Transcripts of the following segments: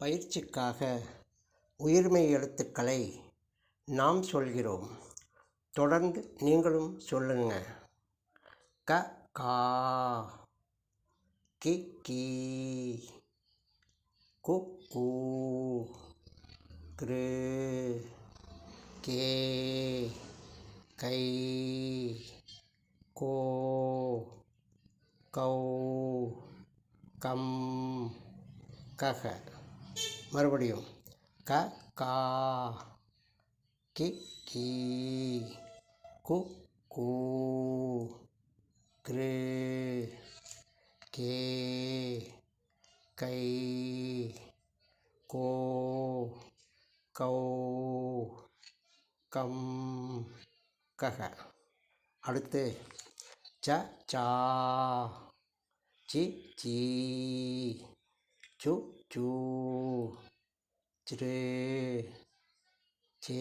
பயிற்சிக்காக உயிர்மெய் எழுத்துக்களை நாம் சொல்கிறோம். தொடர்ந்து நீங்களும் சொல்லுங்க. க கா கி கீ கு கூ கிரு கே கை கோ கௌ கம் கக மறுபடியும் க கா கி கீ கு கூ கிரு கே கை கோ கௌ கம் கக அடுத்து ச சா சி சி சு சூ. சிறு சே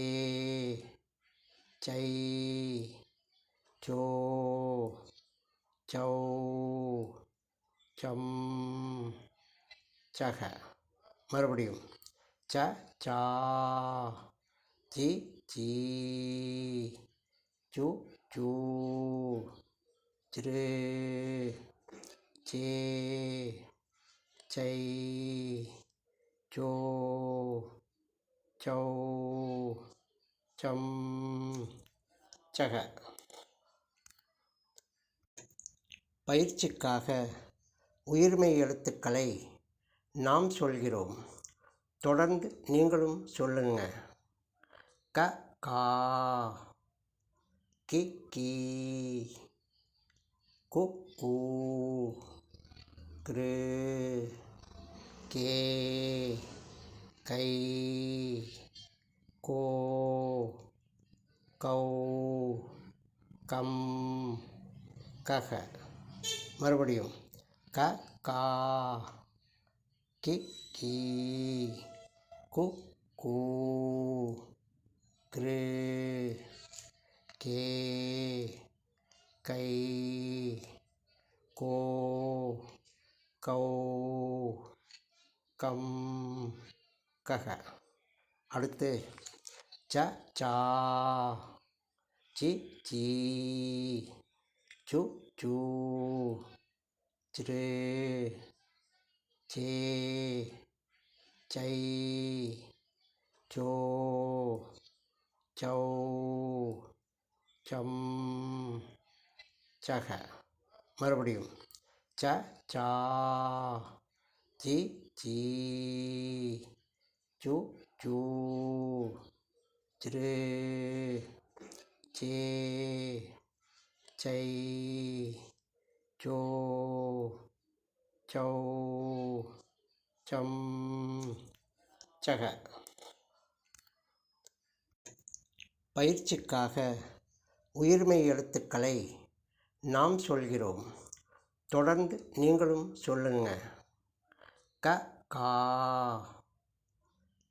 சை சோ சௌ சம் சக. மறுபடியும் ச சா ஜி ஜி சு சூ சிறு சே சை சோ சௌ சம் சக பயிற்சிக்காக உயிர்மெய் எழுத்துக்களை நாம் சொல்கிறோம். தொடர்ந்து நீங்களும் சொல்லுங்க. க கா கி கி கு கூ கிரு. கே கை கோ கௌ கம் கக மறுபடியும் க கா கி கி கு கூ கிரு கே கை கோ கௌ கம் கக. அடுத்து ச சா சி சி சு சூ சிறு சே சை சோ சௌ சம் சக. மறுபடியும் ச சா தி தி சு சு சிறு சே சை சோ சௌ சம் சக பயிற்சிக்காக உயிர்மெய் எழுத்துக்களை நாம் சொல்கிறோம். தொடர்ந்து நீங்களும் சொல்லுங்கள் க கா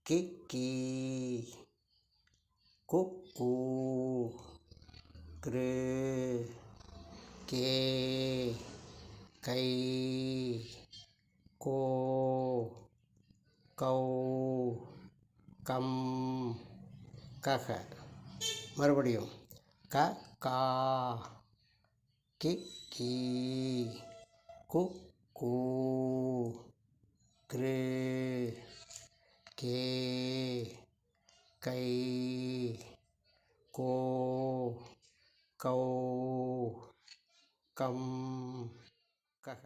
கி கீ கு கூ கிரு கே கை கோ கௌ கம் கக மறுபடியும் க கா கி கீ கு கூ கிரு கே கை கோ கௌ கம் கக